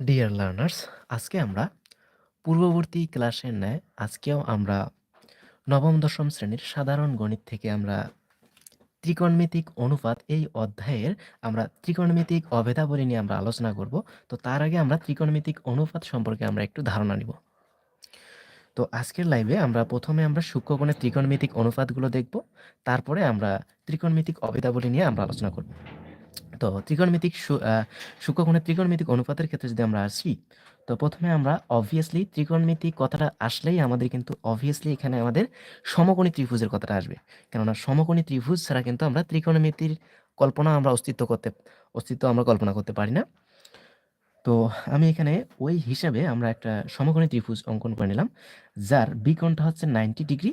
Dear learners আজকে আমরা পূর্ববর্তী ক্লাসের ন্যায় আজকেও আমরা নবম, দশম শ্রেণির সাধারণ গণিত থেকে আমরা ত্রিকোণমিতিক অনুপাত এই অধ্যায়ের আমরা ত্রিকোণমিতিক অভেদাবলী নিয়ে আমরা আলোচনা করব। তো তার আগে আমরা ত্রিকোণমিতিক অনুপাত সম্পর্কে আমরা একটু ধারণা নিব। তো আজকের লাইভে আমরা প্রথমে আমরা সূক্ষ্মকোণের ত্রিকোণমিতিক অনুপাতগুলো দেখব, তারপরে আমরা ত্রিকোণমিতিক অভেদাবলী নিয়ে আমরা আলোচনা করব। তো ত্রিকোণমিতিক সূক্ষ্মকোণের ত্রিকোণমিতিক অনুপাতের ক্ষেত্রে যদি আমরা আসি, তো প্রথমে আমরা অবভিয়াসলি ত্রিকোণমিতিক কথাটা আসলেই আমাদের কিন্তু অবভিয়াসলি এখানে আমাদের সমকোণী ত্রিভুজের কথাটা আসবে। কেননা সমকোণী ত্রিভুজ ছাড়া কিন্তু আমরা ত্রিকোণমিতির কল্পনা আমরা অস্তিত্ব করতে, অস্তিত্ব আমরা কল্পনা করতে পারি না। তো আমি এখানে ওই হিসাবে আমরা একটা সমকোণী ত্রিভুজ অঙ্কন করে নিলাম, যার বি কোণটা হচ্ছে নাইনটি ডিগ্রি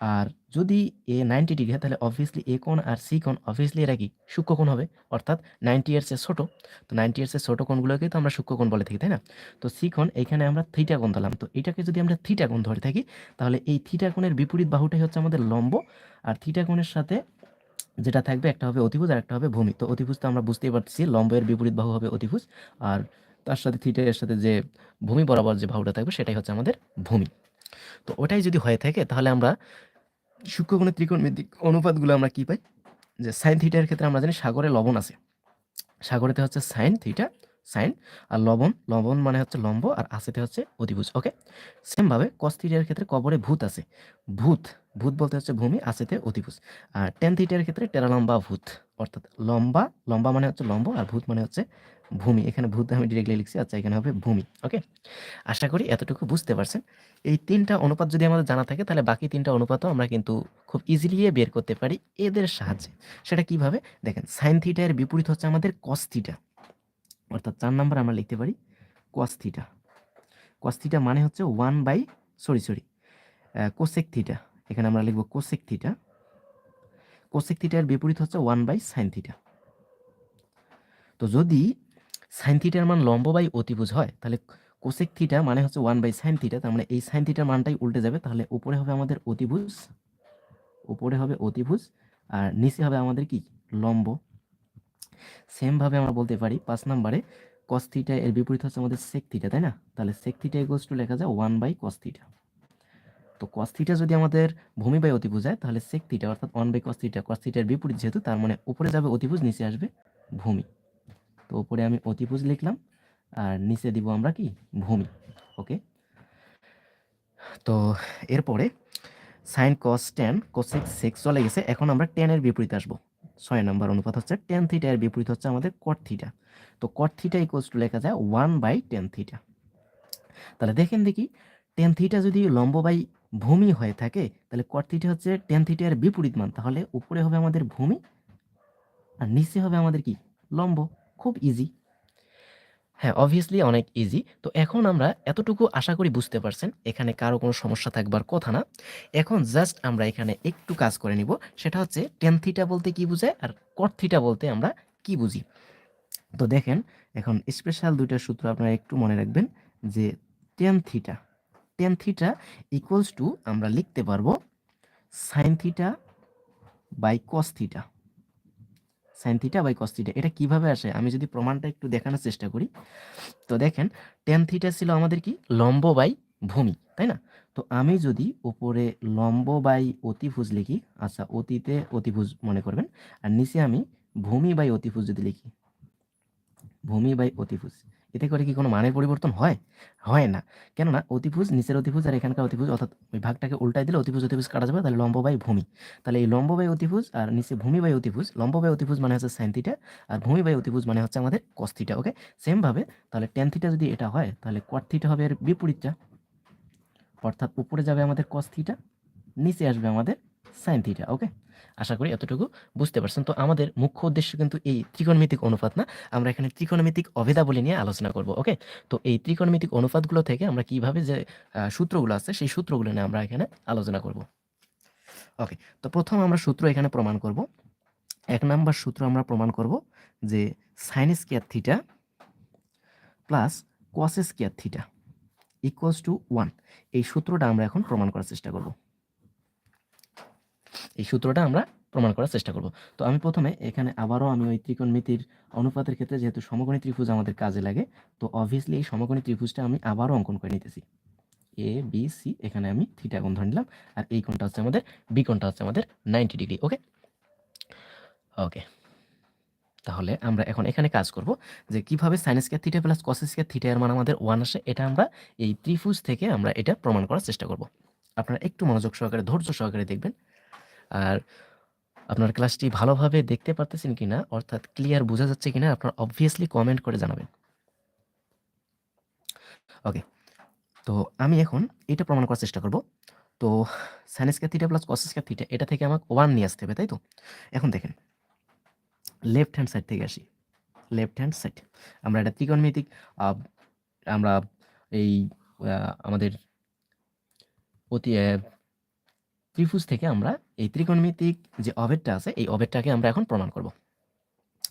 আর যদি এ নাইনটি ডিগ্রি হয়, তাহলে অবভিয়াসলি এ কোণ আর সি কোণ অবভিয়াসলি এরা কি? সূক্ষ্মকোণ হবে। অর্থাৎ নাইনটি ইয়ার্সে ছোটো। তো নাইনটি ইয়ার্সের ছোটো কোণগুলোকে তো আমরা সূক্ষ্মকোণ বলে থাকি, তাই না? তো সি কোণ এখানে আমরা থিটা কোণ ধরলাম। তো এটাকে যদি আমরা থিটা কোণ ধরে থাকি, তাহলে এই থিটা কোণের বিপরীত বাহুটাই হচ্ছে আমাদের লম্ব। আর থিটা কোণের সাথে যেটা থাকবে, একটা হবে অতিভুজ আর একটা হবে ভূমি। তো অতিভুজ তো আমরা বুঝতেই পারছি লম্বের বিপরীত বাহু হবে অতিভুজ। আর তার সাথে থিটা এর সাথে যে ভূমি বরাবর যে বাহুটা থাকবে, সেটাই হচ্ছে আমাদের ভূমি। তো ওটাই যদি হয়ে থাকে, তাহলে আমরা সূক্ষ্মকোণের ত্রিকোণমিতিক অনুপাতগুলো আমরা কি পাই? যে সাইন থিটার ক্ষেত্রে আমরা জানি সাগরে লবণ আছে। সাগরেতে হচ্ছে সাইন থিটা সাইন আর লবণ লবণ মানে হচ্ছে লম্ব, আর আসেতে হচ্ছে অতিভুজ ওকে সেমভাবে কস থিটার ক্ষেত্রে কবরে ভূত আছে। ভূত ভূত বলতে হচ্ছে ভূমি আসেতে অতিভুজ আর টেন থিটার ক্ষেত্রে টেরা লম্বা ভূত, অর্থাৎ লম্বা লম্বা মানে হচ্ছে লম্ব, আর ভূত মানে হচ্ছে ভূমি, এখানে ভূত আমি ডিরেক্টলি লিখছি আচ্ছা এখানে হবে ভূমি ওকে আশা করি এতটুকু বুঝতে পারছেন। এই তিনটা অনুপাত যদি আমাদের জানা থাকে, তাহলে বাকি তিনটা অনুপাতও আমরা কিন্তু খুব ইজিলি বের করতে পারি এদের সাহায্যে। সেটা কীভাবে? দেখেন সাইন থিটা এর বিপরীত হচ্ছে আমাদের কস থিটা অর্থাৎ চার নাম্বার আমরা লিখতে পারি কস থিটা কস থিটা মানে হচ্ছে one by sorry sorry cosec theta এখানে আমরা লিখব কোসেক থিটা কোসেক থিটার বিপরীত হচ্ছে ওয়ান বাই সাইন থিটা তো যদি সাইন থিটার মান লম্ব বাই অতিভুজ হয়, তাহলে কোসেক থিটা মানে হচ্ছে ওয়ান বাই সাইন থিটা তার মানে এই সাইন থিটার মানটাই উল্টে যাবে, তাহলে উপরে হবে আমাদের অতিভুজ, উপরে হবে অতিভুজ, আর নিচে হবে আমাদের কি? লম্ব। সেমভাবে আমরা বলতে পারি পাঁচ নম্বরে কস থিটা এর বিপরীত হচ্ছে আমাদের সেক থিটা তাই না? তাহলে সেক থিটা ইকুয়ালস টু লেখা যায় ওয়ান বাই কস থিটা তো কস থিটা যদি আমাদের ভূমি বাই অতিভুজ হয়, তাহলে সেক থিটা অর্থাৎ one by cos theta cos থিটার বিপরীত যেহেতু, তার মানে উপরে যাবে অতিভুজ, নিচে আসবে ভূমি। তো উপরে আমি অতিভুজ লিখলাম, আর নিচে দিব আমরা কি? ভূমি, ওকে? তো এরপরে sine cos tan cosec sec চলে গেছে। এখন আমরা টেনের বিপরীত আসব। ছয় নম্বর অনুপাত হচ্ছে টেন থিটা এর বিপরীত হচ্ছে আমাদের কট থিটা তো কট থিটা ইকুয়ালস টু লেখা যায় ওয়ান বাই টেন থিটা তাহলে দেখেন দেখি টেন থিটা যদি লম্ব বাই ভূমি হয়ে থাকে, তাহলে কট থিটা হচ্ছে টেন থিটা এর বিপরীত মান। তাহলে উপরে হবে আমাদের ভূমি, আর নিচে হবে আমাদের কি? লম্ব। খুব ইজি হ্যাঁ অবভিয়াসলি অনেক ইজি তো এখন আমরা এতটুকু আশা করি বুঝতে পারছেন, এখানে কারও কোনো সমস্যা থাকবার কথা না। এখন জাস্ট আমরা এখানে একটু কাজ করে নিব, সেটা হচ্ছে টেন থিটা বলতে কি বোঝায় আর কট থিটা বলতে আমরা কি বুঝি। তো দেখেন, এখন স্পেশাল দুইটা সূত্র আপনারা একটু মনে রাখবেন যে tan theta tan theta equals to আমরা লিখতে পারব sine theta by cos theta sine theta by cos theta এটা কীভাবে আসে? আমি যদি প্রমাণটা একটু দেখানোর চেষ্টা করি। তো দেখেন টেন থিটা ছিল আমাদের কি? লম্ব বাই ভূমি, তাই না? তো আমি যদি উপরে লম্ব বাই অতিভুজ লিখি আচ্ছা অতীতে অতিভুজ মনে করবেন, আর নিচে আমি ভূমি বাই অতিভুজ যদি লিখি, ভূমি বাই অতিভুজ। এতে করে কি কোনো মানের পরিবর্তন হয়? হয় না। কেননা অতিভুজ, নিচের অতিভুজ আর এখানকার অতিভুজ, অর্থাৎ ওই ভাগটাকে উল্টাই দিলে অতিভুজ অতিভুজ কাটা যাবে, তাহলে লম্ব বাই ভূমি। তাহলে এই লম্ব বাই অতিভুজ আর নিচে ভূমি বাই অতিভুজ, লম্ব বাই অতিভুজ মানে হচ্ছে সাইন থিটা আর ভূমি বাই অতিভুজ মানে হচ্ছে আমাদের কস থিটা ওকে সেমভাবে তাহলে টেন থিটা যদি এটা হয়, তাহলে কোয়াট থিটা হবে এর বিপরীতটা। অর্থাৎ উপরে যাবে আমাদের কস থিটা নিচে আসবে আমাদের সাইন থিটা ওকে আশা করি এতটুকু বুঝতে পারছেন। তো আমাদের মুখ্য উদ্দেশ্য কিন্তু এই ত্রিকোণমিতিক অনুপাত না, আমরা এখানে ত্রিকোণমিতিক অভেদাবলী নিয়ে আলোচনা করব, ওকে? তো এই ত্রিকোণমিতিক অনুপাতগুলো থেকে আমরা কীভাবে যে সূত্রগুলো আছে, সেই সূত্রগুলো নিয়ে আমরা এখানে আলোচনা করব, ওকে? তো প্রথম আমরা সূত্র এখানে প্রমাণ করব। এক নাম্বার সূত্র আমরা প্রমাণ করব যে sine square theta plus cos square theta equals to one এই সূত্রটা আমরা এখন প্রমাণ করার চেষ্টা করব। এই সূত্রটা আমরা প্রমাণ করার চেষ্টা করব। তো আমি প্রথমে এখানে আবারও আমি ওই ত্রিকোণমিতির অনুপাতের ক্ষেত্রে যেহেতু সমকোণী ত্রিভুজ আমাদের কাজে লাগে, তো অবভিয়াসলি এই সমকোণী ত্রিভুজটা আমি আবারও অঙ্কন করে নিতেছি। এ বি সি এখানে আমি থিটা কোণ ধরে নিলাম, আর এই কোণটা হচ্ছে আমাদের বি কোণটা হচ্ছে আমাদের নাইনটি ডিগ্রি ওকে ওকে তাহলে আমরা এখন এখানে কাজ করব যে কীভাবে sine square theta plus cos square theta এর মান আমাদের ওয়ান আসে, এটা আমরা এই ত্রিভুজ থেকে আমরা এটা প্রমাণ করার চেষ্টা করব। আপনারা একটু মনোযোগ সহকারে, ধৈর্য সহকারে দেখবেন। আর আপনার ক্লাসটি ভালোভাবে দেখতে পারতেছেন কিনা, অর্থাৎ ক্লিয়ার বোঝা যাচ্ছে কিনা, আপনারা অবভিয়াসলি কমেন্ট করে জানাবেন। ওকে তো আমি এখন এটা প্রমাণ করার চেষ্টা করব। তো sine square theta plus cos square theta এটা থেকে আমাকে ওয়ান নিয়ে আসতে হবে, তাই তো? এখন দেখেন লেফট হ্যান্ড সাইড থেকে আসি। লেফট হ্যান্ড সাইড আমরা এটা ত্রিকোণমিতিক আমরা এই আমাদের অতি ত্রিভুজ থেকে আমরা এই ত্রিকোণমিতিক যে অবেরটা আছে, এই অবেরটাকে আমরা এখন প্রমাণ করব।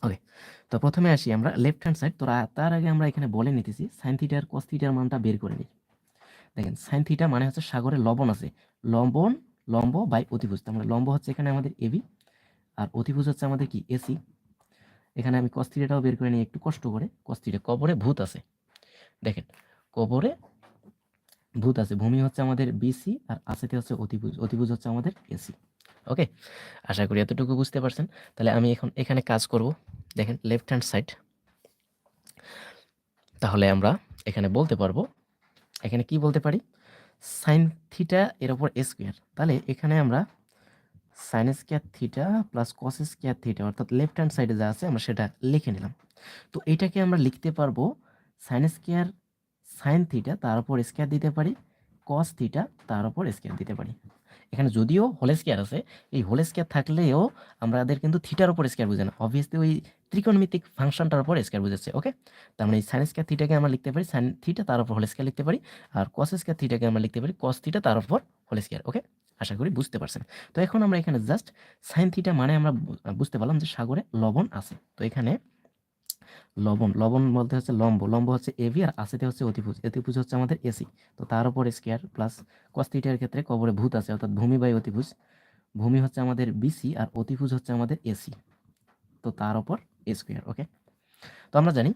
ওকে তো প্রথমে আসি আমরা লেফট হ্যান্ড সাইড তো তার আগে আমরা এখানে বলে নিতেছি সাইন থিটার কস থিটার মানটা বের করে নিই দেখেন সাইন থিটা মানে হচ্ছে সাগরে লবণ আছে। লবণ, লম্ব বাই অতিভুজ, তার মানে লম্ব হচ্ছে এখানে আমাদের এবি আর অতিভুজ হচ্ছে আমাদের কি? এসি এখানে আমি কস থিটাটাও বের করে নিই, একটু কষ্ট করে। কস থিটা কবরে ভূত আছে। দেখেন, কবরে ভূত আছে। ভূমি হচ্ছে আমাদের বিসি আর আসেতে হচ্ছে অতিভুজ। অতিভুজ হচ্ছে আমাদের এসি ওকে আশা করি এতটুকু বুঝতে পারছেন। তাহলে আমি এখন এখানে কাজ করব। দেখেন লেফট হ্যান্ড সাইড তাহলে আমরা এখানে বলতে পারব, এখানে কি বলতে পারি? সাইন থিটা এর ওপর স্কোয়ার তাহলে এখানে আমরা sine square theta plus cos square theta অর্থাৎ লেফট হ্যান্ড সাইডে যা আছে, আমরা সেটা লিখে নিলাম। তো এটাকে আমরা লিখতে পারব সাইন স্কোয়ার সাইন থিটা তার উপর স্কোয়ার দিতে পারি কস থিটা তার উপর স্কোয়ার দিতে পারি। এখানে যদিও হোল স্কোয়ার আছে, এই হোল স্কোয়ার থাকলেও আমাদের কিন্তু থিটার উপর স্কোয়ার বুঝে না। অবভিয়াসলি ওই ত্রিকোণমিতিক ফাংশনটার উপর স্কোয়ার বুঝেছে ওকে তার মানে সাইন স্কোয়ার থিটাকে আমরা লিখতে পারি সাইন থিটা তার উপর হোল স্কোয়ার লিখতে পারি, আর কস স্কোয়ার থিটাকে আমরা লিখতে পারি কস থিটা তার উপর হোল স্কোয়ার ওকে আশা করি বুঝতে পারছেন। তো এখন আমরা এখানে জাস্ট সাইন থিটা মানে আমরা বুঝতে পারলাম যে সাগরে লবণ আছে। তো এখানে লবণ লবণ বলতে হচ্ছে লম্ব লম্ব হচ্ছে এভি আর আসিতে হচ্ছে অতিভুজ। অতিভুজ হচ্ছে আমাদের এসি তো তার উপর স্কোয়ার প্লাস কস্তিটার ক্ষেত্রে কবরে ভূত আছে, অর্থাৎ ভূমি বাই অতিভুজ। ভূমি হচ্ছে আমাদের বিসি আর অতিভুজ হচ্ছে আমাদের এসি তো তার উপর স্কোয়ার ওকে তো আমরা জানি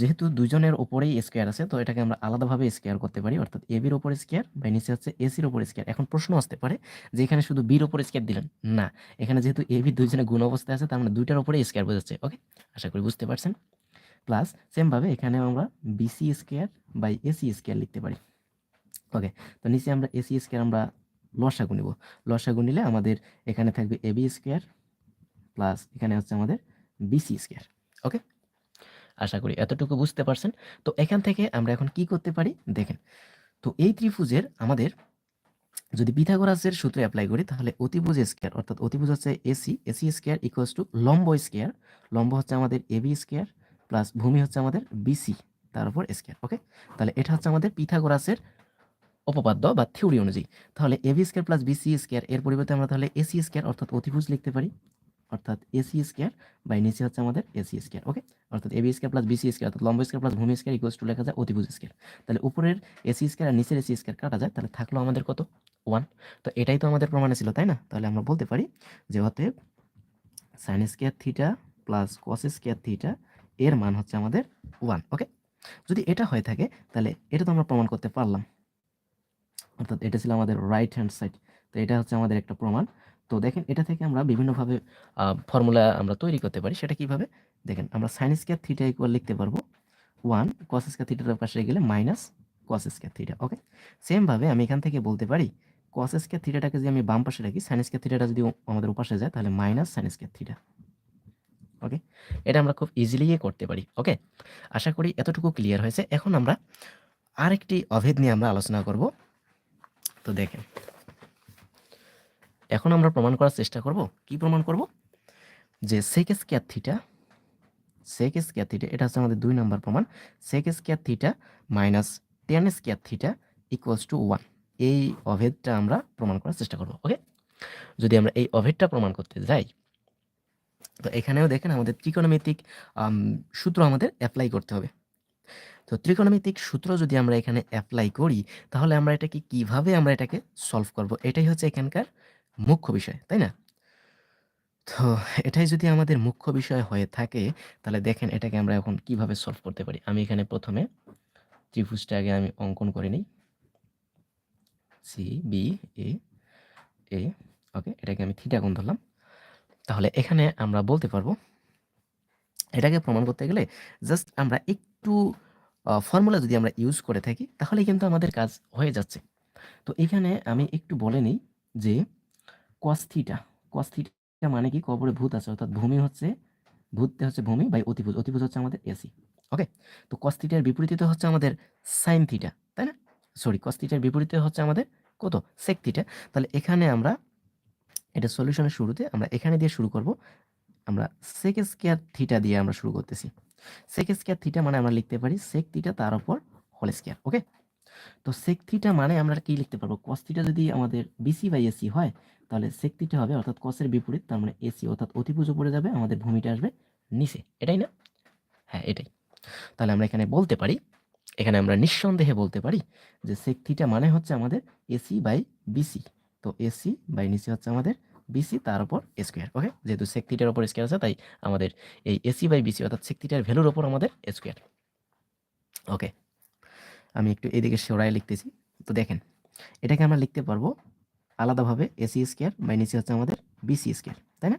যেহেতু দুজনের ওপরেই স্কোয়ার আছে, তো এটাকে আমরা আলাদাভাবে স্কোয়ার করতে পারি। অর্থাৎ এবির ওপর স্কোয়ার বা নিচে হচ্ছে এসির ওপর স্কোয়ার এখন প্রশ্ন আসতে পারে যে এখানে শুধু বির ওপর স্কোয়ার দিলেন? না। এখানে যেহেতু এবি দুইজনে গুণ অবস্থায় আছে, তার মানে দুইটার ওপরে স্কোয়ার বোঝাচ্ছে ওকে আশা করি বুঝতে পারছেন। প্লাস সেমভাবে এখানে আমরা BC square by AC square লিখতে পারি ওকে তো নিচে আমরা এসি স্কোয়ার আমরা লসাগু নিব। লসাগু নিলে আমাদের এখানে থাকবে এবি স্কোয়ার প্লাস এখানে হচ্ছে আমাদের বিসি স্কোয়ার ওকে আশা করি এতটুকু বুঝতে পারছেন। তো এখান থেকে আমরা এখন কি করতে পারি? দেখেন, তো এই ত্রিভুজের আমাদের যদি পিথাগোরাসের সূত্র অ্যাপ্লাই করি, তাহলে অতিভুজ স্কোয়ার অর্থাৎ অতিভুজ হচ্ছে AC AC square equals to লম্ব স্কোয়ার লম্ব হচ্ছে আমাদের এবি স্কোয়ার প্লাস ভূমি হচ্ছে আমাদের বিসি তার উপর স্কোয়ার ওকে তাহলে এটা হচ্ছে আমাদের পিথাগোরাসের উপপাদ্য বা থিওরি অনুযায়ী। তাহলে AB square plus BC square এর পরিবর্তে আমরা তাহলে এসি স্কোয়ার অর্থাৎ অতিভুজ লিখতে পারি। অর্থাৎ এসি স্কোয়ার বাই নিচে হচ্ছে আমাদের এসি স্কোয়ার ওকে অর্থাৎ AB square plus BC square অর্থাৎ লম্ব স্কোয়ার প্লাস ভূমি স্কোয়ার ইকুয়ালস টু লেখা যায় অতিভুজ স্কোয়ার। তাহলে উপরের এসি স্কোয়ার আর নিচের এসি স্কোয়ার কাটা যায়, তাহলে থাকল আমাদের কত? ওয়ান তো এটাই তো আমাদের প্রমাণে ছিল, তাই না? তাহলে আমরা বলতে পারি যে অতএব sine square theta plus cos square theta এর মান হচ্ছে আমাদের ওয়ান ওকে যদি এটা হয়ে থাকে, তাহলে এটা তো আমরা প্রমাণ করতে পারলাম। অর্থাৎ এটা ছিল আমাদের রাইট হ্যান্ড সাইড তো এটা হচ্ছে আমাদের একটা প্রমাণ। তো দেখেন এটা থেকে আমরা বিভিন্নভাবে ফর্মুলা আমরা তৈরি করতে পারি। সেটা কীভাবে? দেখেন আমরা সাইন স্কোয়ার থিটা ইকুয়াল লিখতে পারব। ওয়ান কস স্কোয়ার থিটার পাশে গেলে minus cos square theta okay সেমভাবে আমি এখান থেকে বলতে পারি কস স্কোয়ার থিটাটাকে যদি আমি বাম পাশে রাখি সাইন স্কোয়ার থিটাটা যদি আমাদের উপাশে যায়, তাহলে minus sine square theta okay এটা আমরা খুব ইজিলি করতে পারি ওকে আশা করি এতটুকু ক্লিয়ার হয়েছে। এখন আমরা আরেকটি অভেদ নিয়ে আমরা আলোচনা করব। তো দেখেন এখন আমরা প্রমাণ করার চেষ্টা করব। কি প্রমাণ করব? যে sec square theta sec square theta এটা হচ্ছে আমাদের দুই নম্বর প্রমাণ। Sec square theta minus tan square theta equals to one এই অভেদটা আমরা প্রমাণ করার চেষ্টা করব ওকে যদি আমরা এই অভেদটা প্রমাণ করতে যাই, তো এখানেও দেখেন আমাদের ত্রিকোণমিতিক সূত্র আমাদের অ্যাপ্লাই করতে হবে। তো ত্রিকোণমিতিক সূত্র যদি আমরা এখানে অ্যাপ্লাই করি, তাহলে আমরা এটাকে কীভাবে আমরা এটাকে সলভ করব? এটাই হচ্ছে এখানকার মুখ্য বিষয়, তাই না? তো এটাই যদি আমাদের মুখ্য বিষয় হয়ে থাকে, তাহলে দেখেন এটাকে আমরা এখন কীভাবে সলভ করতে পারি। আমি এখানে প্রথমে ত্রিভুজটা আগে আমি অঙ্কন করে নিই। সি বি এ এ ওকে এটাকে আমি থিটা কোণ ধরলাম। তাহলে এখানে আমরা বলতে পারব, এটাকে প্রমাণ করতে গেলে জাস্ট আমরা একটু ফর্মুলা যদি আমরা ইউজ করে থাকি, তাহলে কিন্তু আমাদের কাজ হয়ে যাচ্ছে। তো এখানে আমি একটু বলে নিই যে কস থিটা কস থিটা মানে কি? কবরে ভূত আছে, অর্থাৎ ভূমি হচ্ছে, ভূততে হচ্ছে ভূমি বাই অতিভুজ অতিভুজ হচ্ছে আমাদের এসি। ওকে তো কস থিটার বিপরীতে হচ্ছে আমাদের সাইন থিটা তাই না? সরি কস থিটার বিপরীতে হচ্ছে আমাদের কত? সেক থিটা তাহলে এখানে আমরা এটা সলিউশনের শুরুতে আমরা এখানে দিয়ে শুরু করব। আমরা সেক স্কোয়ার থিটা দিয়ে আমরা শুরু করতেছি। সেক স্কোয়ার থিটা মানে আমরা লিখতে পারি সেক থিটা তার উপর হোল স্কোয়ার ওকে তো সেক থিটা মানে আমরা কি লিখতে পারব? কস থিটা যদি আমাদের বিসি বাই এসি হয় তাহলে সেক থিটা হবে অর্থাৎ কসের বিপরীত, তার মানে এসি অর্থাৎ অতিভুজ উপরে যাবে, আমাদের ভূমিটা আসবে নিচে। এটাই না? হ্যাঁ এটাই। তাহলে আমরা এখানে বলতে পারি, এখানে আমরা নিঃসন্দেহে বলতে পারি যে সেক থিটা মানে হচ্ছে আমাদের এসি বাই বিসি তো এসি বাই নিচে হচ্ছে আমাদের বিসি তার উপর স্কোয়ার ওকে যেহেতু সেক থিটার উপর স্কোয়ার আছে, তাই আমাদের এই এসি বাই বিসি অর্থাৎ সেক থিটার ভ্যালুর ওপর আমাদের স্কোয়ার ওকে আমি একটু এদিকে সরাই লিখতেছি। তো দেখেন, এটাকে আমরা লিখতে পারব আলাদাভাবে এসি স্কোয়ার বাই নিচে হচ্ছে আমাদের বিসি স্কোয়ার, তাই না?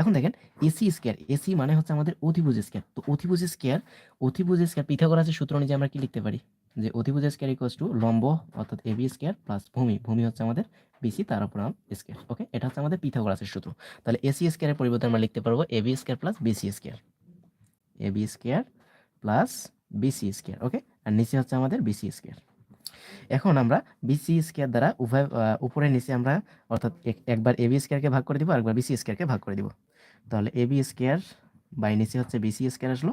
এখন দেখেন, এসি স্কোয়ার, এসি মানে হচ্ছে আমাদের অতিভুজ স্কোয়ার। তো অতিভুজ স্কোয়ার অতিভুজ স্কোয়ার, পিথাগোরাসের সূত্র অনুযায়ী আমরা কি লিখতে পারি? যে অতিভুজ স্কোয়ার ইকুয়াস টু লম্ব অর্থাৎ এবি স্কোয়ার প্লাস ভূমি ভূমি হচ্ছে আমাদের বিসি তার উপর স্কোয়ার ওকে এটা হচ্ছে আমাদের পিথাগোরাসের সূত্র। তাহলে এসি স্কোয়ারের পরিবর্তে আমরা লিখতে পারব AB square plus BC square. AB square plus BC square okay আর নিচে হচ্ছে আমাদের বিসি স্কোয়ার। এখন আমরা বিসি স্কোয়ার দ্বারা উভয় উপরে নিচে আমরা অর্থাৎ এক- একবার এবি স্কোয়ারকে ভাগ করে দিব একবার বিসি স্কোয়ারকে ভাগ করে দিব। তাহলে এবি স্কোয়ার বাই নিচে হচ্ছে বিসি স্কোয়ার আসলো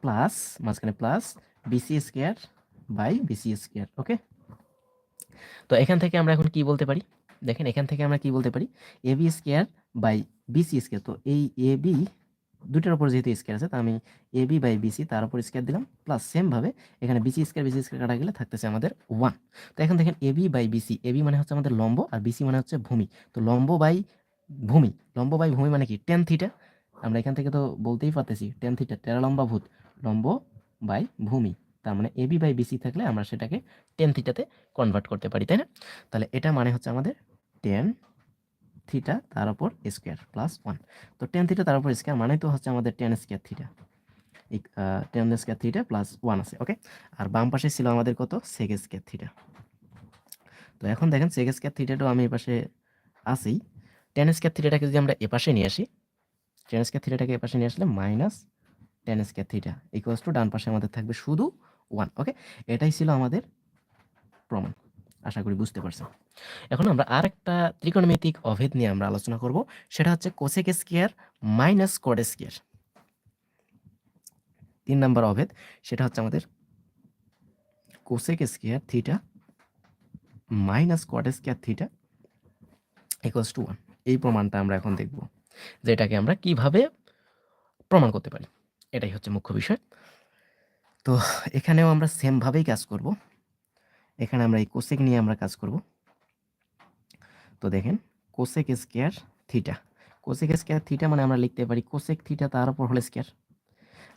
প্লাস মাঝখানে plus BC square by BC square okay তো এখান থেকে আমরা এখন কি বলতে পারি? দেখেন এখান থেকে আমরা কি বলতে পারি? AB square by BC square তো এই এবি দুটোর উপর যেহেতু স্কোয়ার আছে, তা আমি এ বি বাই বিসি তার উপর স্কোয়ার দিলাম। প্লাস সেমভাবে এখানে বিসি স্কোয়ার বিসি স্কোয়ার কাটা গেলে থাকতেছে আমাদের ওয়ান তো এখন দেখেন A B by BC A B মানে হচ্ছে আমাদের লম্ব আর বিসি মানে হচ্ছে ভূমি। তো লম্ব বাই ভূমি। লম্ব বাই ভূমি মানে কি? টেন থিটা আমরা এখান থেকে তো বলতেই পারতেছি টেন থিটা টেরা লম্বা ভূত লম্ব বাই ভূমি। তার মানে এ বি বাই বিসি থাকলে আমরা সেটাকে টেন থিটাতে কনভার্ট করতে পারি, তাই না? তাহলে এটা মানে হচ্ছে আমাদের টেন থিটা তার উপর স্কোয়ার প্লাস ওয়ান তো টেন থিটা তার উপর স্কোয়ার মানে তো হচ্ছে আমাদের tan square theta tan square theta plus one আছে ওকে আর বাম পাশে ছিল আমাদের কত? সেক স্কোয়ার থিটা তো এখন দেখেন সেক স্কোয়ার থিটাটাও আমি এই পাশে আসি টেন স্কোয়ার থিটাটাকে যদি আমরা এপাশে নিয়ে আসি টেন স্কোয়ার থিটাটাকে এপাশে নিয়ে আসলে minus tan square theta equals to ডান পাশে আমাদের থাকবে শুধু ওয়ান ওকে এটাই ছিল আমাদের প্রমাণ। আশা করি বুঝতে পারছেন। এখন আমরা আর একটা ত্রিকোণমিতিক অভেদ নিয়ে আমরা আলোচনা করব, সেটা হচ্ছে cosec square minus cot square. তিন নম্বর অভেদ, সেটা হচ্ছে আমাদের cosec square theta minus cot square theta equals to one এই প্রমাণটা আমরা এখন দেখব, যে এটাকে আমরা কীভাবে প্রমাণ করতে পারি। এটাই হচ্ছে মুখ্য বিষয়। তো এখানেও আমরা সেমভাবেই কাজ করব। এখানে আমরা এই কোসেক নিয়ে আমরা কাজ করব। তো দেখেন cosec square theta cosec square theta মানে আমরা লিখতে পারি কোসেক থিটা তার উপর হলে স্কোয়ার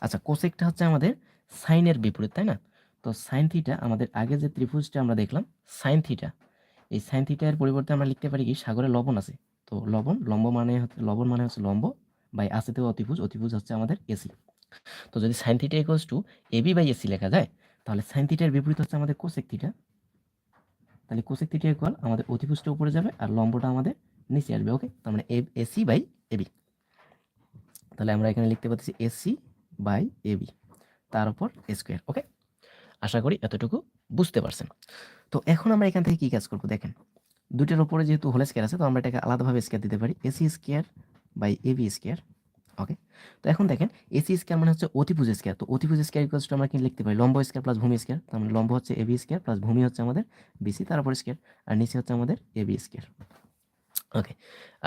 আচ্ছা কোসেকটা হচ্ছে আমাদের সাইনের বিপরীত, তাই না? তো সাইন থিটা আমাদের আগে যে ত্রিভুজটা আমরা দেখলাম সাইন থিটা এই সাইন থিটার পরিবর্তে আমরা লিখতে পারি কি? সাগরে লবণ আছে। তো লবণ, লম্ব মানে হচ্ছে, লবণ মানে হচ্ছে লম্ব বাই আসেতেও অতিভুজ অতিভুজ হচ্ছে আমাদের এসি তো যদি sine theta equals to AB by AC লেখা যায়, তাহলে সাইন থিটার বিপরীত হচ্ছে আমাদের কোসেক থিটা তাহলে কোসেক থিটা ইকুয়াল আমাদের অতিভুজটা উপরে যাবে আর লম্বটা আমাদের নিচে আসবে ওকে তার মানে এসি বাই এবি তাহলে আমরা এখানে লিখতে পাচ্ছি এসি বাই এবি তার উপর স্কোয়ার ওকে আশা করি এতটুকু বুঝতে পারছেন। তো এখন আমরা এখান থেকে কি কাজ করব, দেখেন? দুইটার উপরে যেহেতু হোল স্কোয়ার আছে, তো আমরা এটাকে আলাদাভাবে স্কোয়ার দিতে পারি AC square by AB square okay তো এখন দেখেন এসি স্কোয়ার মানে হচ্ছে অতিভুজ স্কোয়ার তো অতিভুজ স্কোয়ার ইকুয়ালস টু আমরা কি লিখতে পারি? লম্ব স্কোয়ার প্লাস ভূমি স্কোয়ার তার মানে লম্ব হচ্ছে এবি স্কোয়ার প্লাস ভূমি হচ্ছে আমাদের বিসি তার উপর স্কোয়ার আর নিচে হচ্ছে আমাদের এবি স্কোয়ার ওকে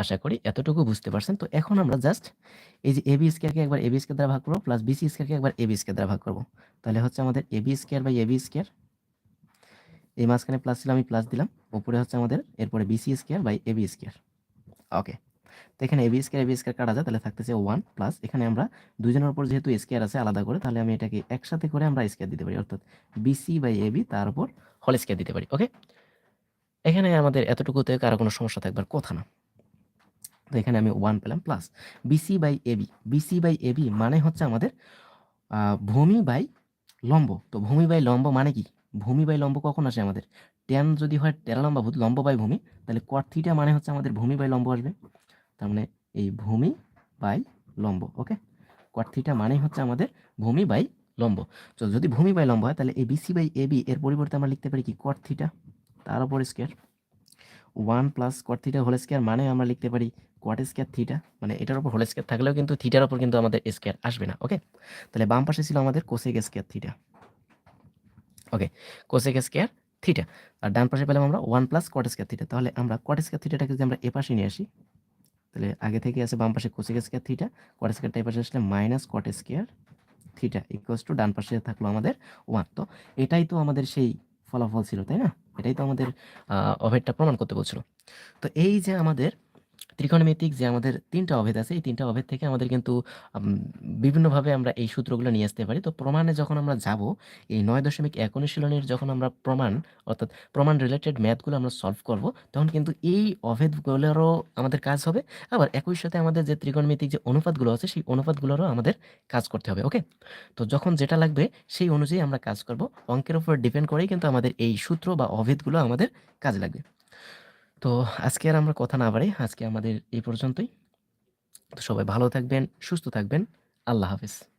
আশা করি এতটুকু বুঝতে পারছেন। তো এখন আমরা জাস্ট এই যে এবি স্কোয়ারকে একবার এবি স্কোয়ার দ্বারা ভাগ করব প্লাস বিসি স্কোয়ারকে একবার এবি স্কোয়ার দ্বারা ভাগ করব। তাহলে হচ্ছে আমাদের AB square by AB square এই মাঝখানে প্লাস ছিল, আমি প্লাস দিলাম। উপরে হচ্ছে আমাদের, এরপরে BC square by AB square okay তো এখানে এবি স্কোয়ার এবি স্কোয়ার কাটা যায় তাহলে থাকতেছে ওয়ান প্লাস এখানে আমরা দুজনের উপর যেহেতু স্কোয়ার আছে আলাদা করে, তাহলে আমি এটাকে একসাথে করে আমরা স্কোয়ার দিতে পারি, অর্থাৎ বিসি বাই এবি তার উপর হল স্কোয়ার দিতে পারি ওকে এখানে আমাদের এতটুকুতে কারও কোনো সমস্যা থাকবার কথা না। তো এখানে আমি ওয়ান পেলাম plus BC by AB BC by AB মানে হচ্ছে আমাদের ভূমি বাই লম্ব, তো ভূমি বাই লম্ব মানে কি? ভূমি বাই লম্ব কখন আসে আমাদের? টেন যদি হয় তেরো লম্বা ভূত, লম্ব বাই ভূমি, তাহলে কট থিটা মানে হচ্ছে আমাদের ভূমি বাই লম্ব আসবে। তার মানে এই ভূমি বাই লম্ব ওকে কট থিটা মানেই হচ্ছে আমাদের ভূমি বাই লম্ব। তো যদি ভূমি বাই লম্ব হয়, তাহলে এই বিসি বাই এবি এর পরিবর্তে আমরা লিখতে পারি কি? কট থিটা তার উপর square one plus cot theta whole square মানে আমরা লিখতে পারি কোয়াট স্কোয়ার থিটা মানে এটার উপর হোল স্কোয়ার থাকলেও কিন্তু থিটার উপর কিন্তু আমাদের স্কোয়ার আসবে না ওকে তাহলে বাম পাশে ছিল আমাদের cosec square theta okay cosec square theta আর ডান পাশে পেলাম আমরা one plus cot square theta তাহলে আমরা কট স্কোয়ার থিটাটাকে যদি আমরা এ পাশে নিয়ে আসি তাহলে আগে থেকে আছে বাম পাশে কোসেক স্কোয়ার থিটা কট স্কোয়ারটা টাইপ পাশে আসলে minus cot square theta equals to ডান পাশে থাকল আমাদের ওয়ান তো এটাই তো আমাদের সেই ফলাফল ছিল, তাই না? এটাই তো আমাদের অভেদটা প্রমাণ করতে বলছিল। তো এই যে আমাদের ত্রিকোণমিতিক যে আমাদের তিনটা অভেদ আছে, এই তিনটা অভেদ থেকে আমাদের কিন্তু বিভিন্নভাবে আমরা এই সূত্রগুলো নিয়ে আসতে পারি। তো প্রমাণে যখন আমরা যাব, এই নয় দশমিক এক অনুশীলনের যখন আমরা প্রমাণ, অর্থাৎ প্রমাণ রিলেটেড ম্যাথগুলো আমরা সলভ করব, তখন কিন্তু এই অভেদগুলোরও আমাদের কাজ হবে। আবার একই সাথে আমাদের যে ত্রিকোণমিতিক যে অনুপাতগুলো আছে, সেই অনুপাতগুলোরও আমাদের কাজ করতে হবে ওকে তো যখন যেটা লাগবে, সেই অনুযায়ী আমরা কাজ করব। অঙ্কের উপর ডিপেন্ড করেই কিন্তু আমাদের এই সূত্র বা অভেদগুলো আমাদের কাজে লাগবে। তো আজকে আর আমরা কথা না বাড়ি আজকে আমাদের এই পর্যন্তই। তো সবাই ভালো থাকবেন, সুস্থ থাকবেন। আল্লাহ হাফেজ।